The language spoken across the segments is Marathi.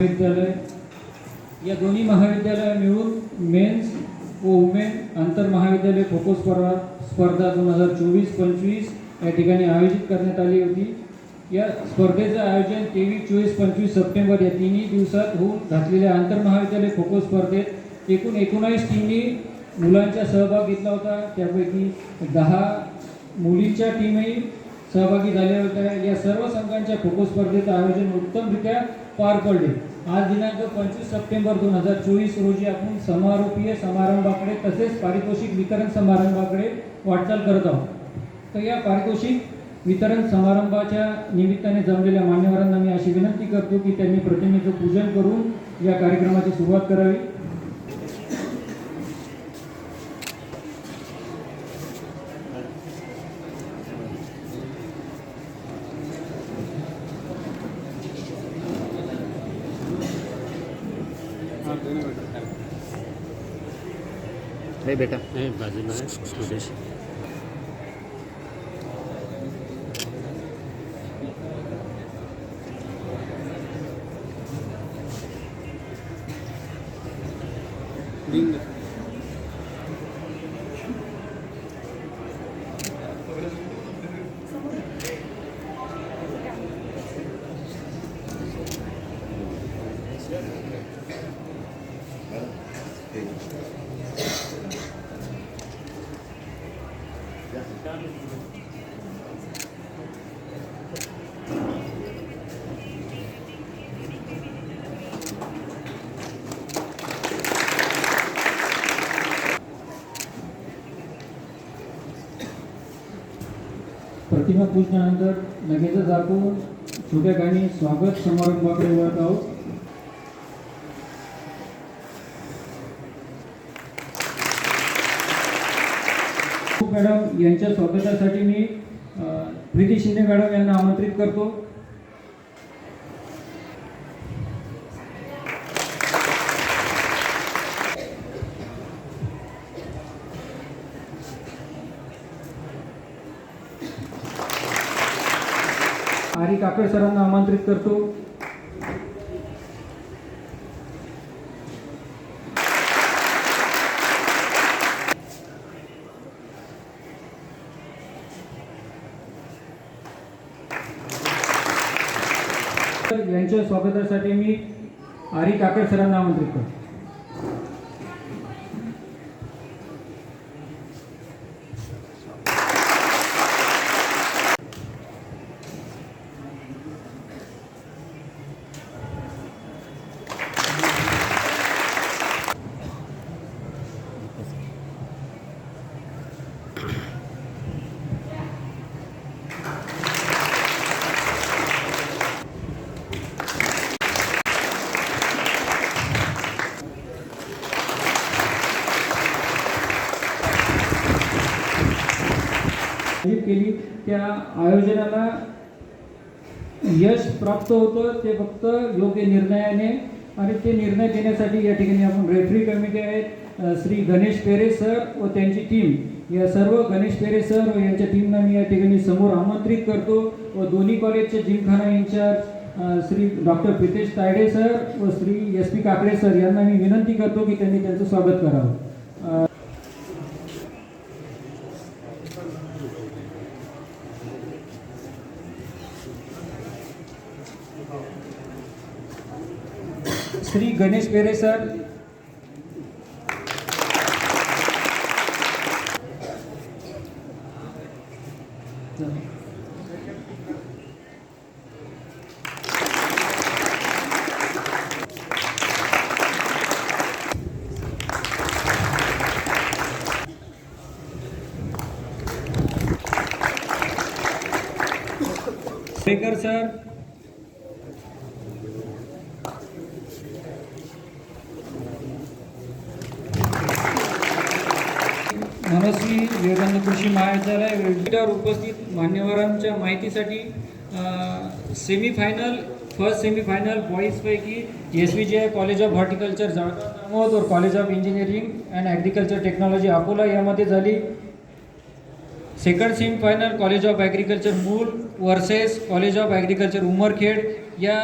महाविद्यालय. या दोन्ही महाविद्यालय मिळून मेन्स व वुमेन आंतर महाविद्यालय खो खो स्पर्धा स्पर्धा दोन हजार चोवीस पंचवीस या ठिकाणी आयोजित करण्यात आली होती. या स्पर्धेचं आयोजन तेवीस चोवीस पंचवीस सप्टेंबर या तिन्ही दिवसात होऊन घातलेल्या आंतर महाविद्यालय खो खो स्पर्धेत एकूण एकोणावीस टीमनी मुलांचा सहभाग घेतला होता. त्यापैकी दहा मुलींच्या टीमही सहभागी झाल्या होत्या. या सर्व संघांच्या खो खो स्पर्धेचं आयोजन उत्तमरित्या पार पडले. आज दिनांक पंचवीस सप्टेंबर दोन हजार चोवीस रोजी आपण समारोपीय समारंभाकडे तसेच पारितोषिक वितरण समारंभाकडे वाटचाल करत आहोत. तर या पारितोषिक वितरण समारंभाच्या निमित्ताने जमलेल्या मान्यवरांना मी अशी विनंती करतो की त्यांनी प्रतिमेचं पूजन करून या कार्यक्रमाची सुरुवात करावी. नाही बेटा. नाही बाजूला आहे स्वदेशी प्रतिमा पूजनानंतर लगेचच आपण छोट्या गाणी स्वागत समारंभाकडे वळत आहोत मॅडम यांच्या स्वागतासाठी मी प्रीती शिंदे मॅडम यांना आमंत्रित करतो. आरी काकड सरांना आमंत्रित करतो. यांच्या स्वागतासाठी मी आरी काकड सरांना आमंत्रित करतो आयोजित केली. त्या आयोजनाला यश प्राप्त होतं. ते फक्त योग्य निर्णयाने आणि ते निर्णय घेण्यासाठी या ठिकाणी आपण रेफरी कमिटी आहेत श्री गणेश पेरे सर व त्यांची टीम या सर्व गणेश पेरे सर व यांच्या टीमना मी या ठिकाणी समोर आमंत्रित करतो व दोन्ही कॉलेजचे gymkhana in charge Shri doctor Pritesh Tayde sir व Shri S P Kakade sir यांना मी विनंती करतो की त्यांनी त्यांचं स्वागत करावं. श्री गणेश बेरे सर. सर. मनस्वी विवेकानंद कृषी महाविद्यालय वेबीवर उपस्थित मान्यवरांच्या माहितीसाठी semifinal first semifinal बॉईजपैकी S V G I college of horticulture Jalgaon Jamod और college of engineering and agriculture technology Akola यामध्ये झाली. Second semifinal college of agriculture Mul versus college of agriculture Umarkhed. या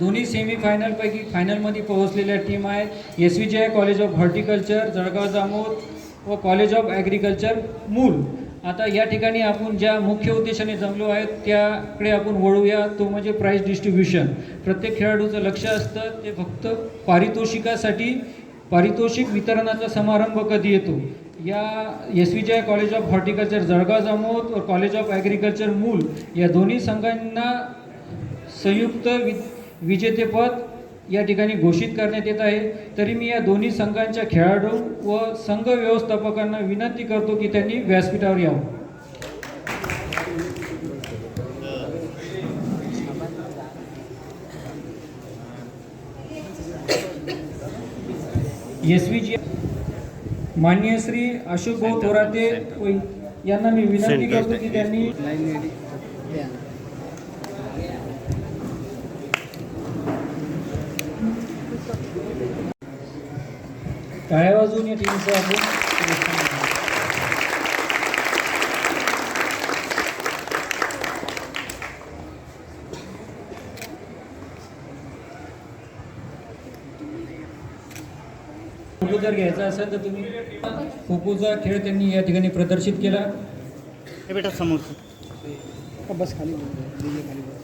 दोन्ही सेमीफायनलपैकी फायनलमध्ये पोहोचलेल्या टीम आहेत S V G I college of horticulture Jalgaon Jamod व कॉलेज ऑफ ॲग्रिकल्चर मूल. आता या ठिकाणी आपण ज्या मुख्य उद्देशाने जमलो आहेत त्याकडे आपण वळूया. तो म्हणजे प्राईज डिस्ट्रीब्युशन प्रत्येक खेळाडूचं लक्ष असतं ते फक्त पारितोषिकासाठी पारितोषिक वितरणाचा समारंभ कधी येतो? या S V G college of horticulture Jalgaon Jamod व कॉलेज ऑफ ॲग्रिकल्चर मूल. या दोन्ही संघांना संयुक्त वि विजेतेपद या ठिकाणी घोषित करण्यात येत आहे. तरी मी या दोन्ही संघांच्या खेळाडू व संघ व्यवस्थापकांना विनंती करतो की त्यांनी व्यासपीठावर यावं. एस व्ही जी माननीय श्री अशोक भाऊ थोराते यांना मी विनंती करतो की त्यांनी टाळ्या वाजवून या टीमचं आपण? फोटो जर घ्यायचा असेल तर तुम्ही खो खेळ त्यांनी या ठिकाणी प्रदर्शित केला. हे बेटा समोर. बस खाली खाली.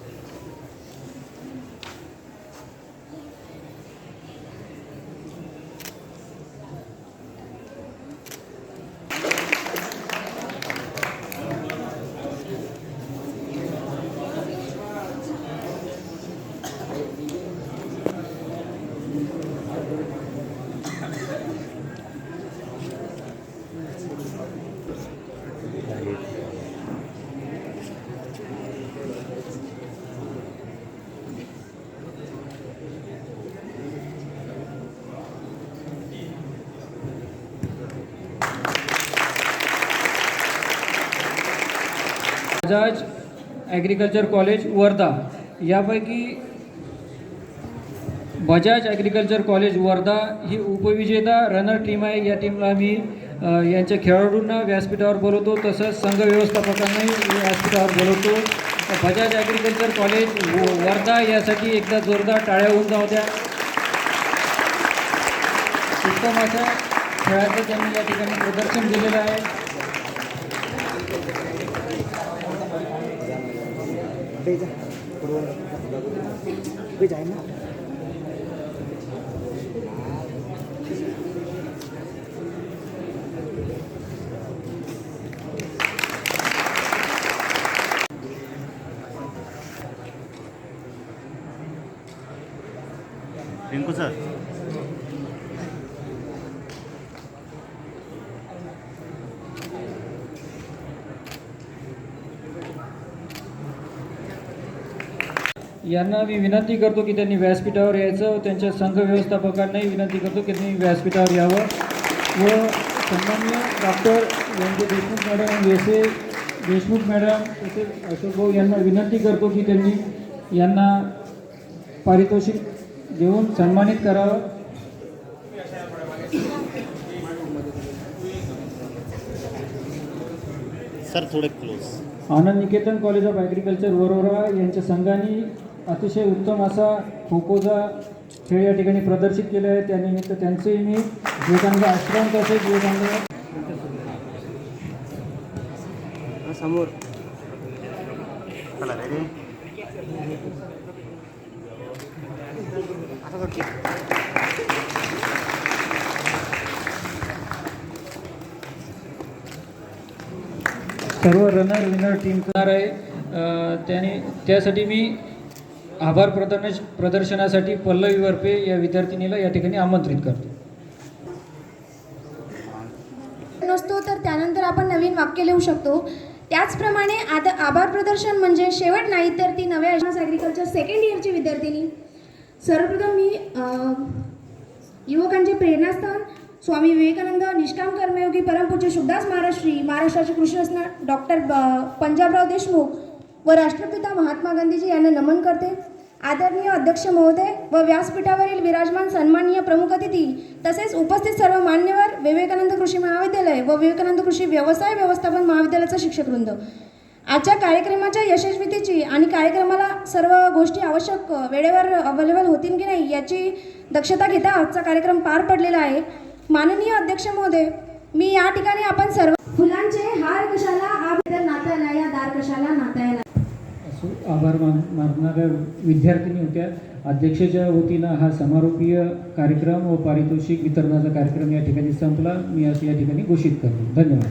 Bajaj agriculture college Wardha. यापैकी बजाज ॲग्रिकल्चर कॉलेज वर्धा ही उपविजेता रनर टीम आहे. या टीमला आम्ही यांच्या खेळाडूंना व्यासपीठावर बोलवतो. तसंच संघ व्यवस्थापकांनाही व्यासपीठावर बोलवतो. बजाज ॲग्रिकल्चर कॉलेज वर्धा यासाठी एकदा जोरदार टाळ्या होऊन जाऊ द्या. उत्तम अशा खेळाचं त्यांनी या ठिकाणी प्रदर्शन दिलेलं आहे. bây giờ, bây giờ em nào यांना मी विनंती करतो की त्यांनी व्यासपीठावर यायचं त्यांच्या संघ व्यवस्थापकांनाही विनंती करतो की त्यांनी व्यासपीठावर यावं. व सन्मान्य doctor Vyange Deshmukh madam A Deshmukh madam तसेच अशोक भाऊ यांना विनंती करतो की त्यांनी यांना पारितोषिक देऊन सन्मानित करावं. सर थोडे close Anand Niketan college of agriculture Warora यांच्या संघाने अतिशय उत्तम असा खो खोचा खेळ या ठिकाणी प्रदर्शित केले आहे. त्यानिमित्त त्यांचेही मी विवेकानंद आश्रम तसेच विवेकानंद समोर. सर्व रनर विनर टीम करणार आहे. त्याने त्यासाठी मी आभार प्रदर्श प्रदर्शनासाठी पल्लवी वरपे या विद्यार्थिनीला या ठिकाणी आमंत्रित करतो. नसतो तर त्यानंतर आपण नवीन वाक्य लिहू शकतो. त्याचप्रमाणे आद आभार प्रदर्शन म्हणजे शेवट नाही तर ती नव्या ॲग्रिकल्चर सेकंड इयरची विद्यार्थिनी. सर्वप्रथम मी युवकांचे प्रेरणास्थान स्वामी विवेकानंद निष्काम कर्मयोगी परमपूज्य शुभदास महाराज श्री महाराष्ट्राचे कृष्णरत्न डॉक्टर ब- पंजाबराव देशमुख व राष्ट्रपिता महात्मा गांधीजी यांना नमन करते. आदरणीय अध्यक्ष महोदय व व्यासपीठावरील विराजमान सन्माननीय प्रमुख अतिथी तसेच उपस्थित सर्व मान्यवर विवेकानंद कृषी महाविद्यालय व विवेकानंद कृषी व्यवसाय व्यवस्थापन महाविद्यालयाचा शिक्षकवृंद. आजच्या कार्यक्रमाच्या यशस्वीतेची आणि कार्यक्रमाला सर्व गोष्टी आवश्यक वेळेवर अवेलेबल होतील की नाही याची दक्षता घेता आजचा कार्यक्रम पार पडलेला आहे. माननीय अध्यक्ष महोदय मी या ठिकाणी आपण सर्व फुलांचे हार कशाला आभेदर नातायला या दार कशाला नातायला आभार मान मानणाऱ्या विद्यार्थिनी होत्या. अध्यक्षाच्या वतीनं हा समारोपीय कार्यक्रम व पारितोषिक वितरणाचा कार्यक्रम या ठिकाणी संपला. मी असं या ठिकाणी घोषित करतो. धन्यवाद.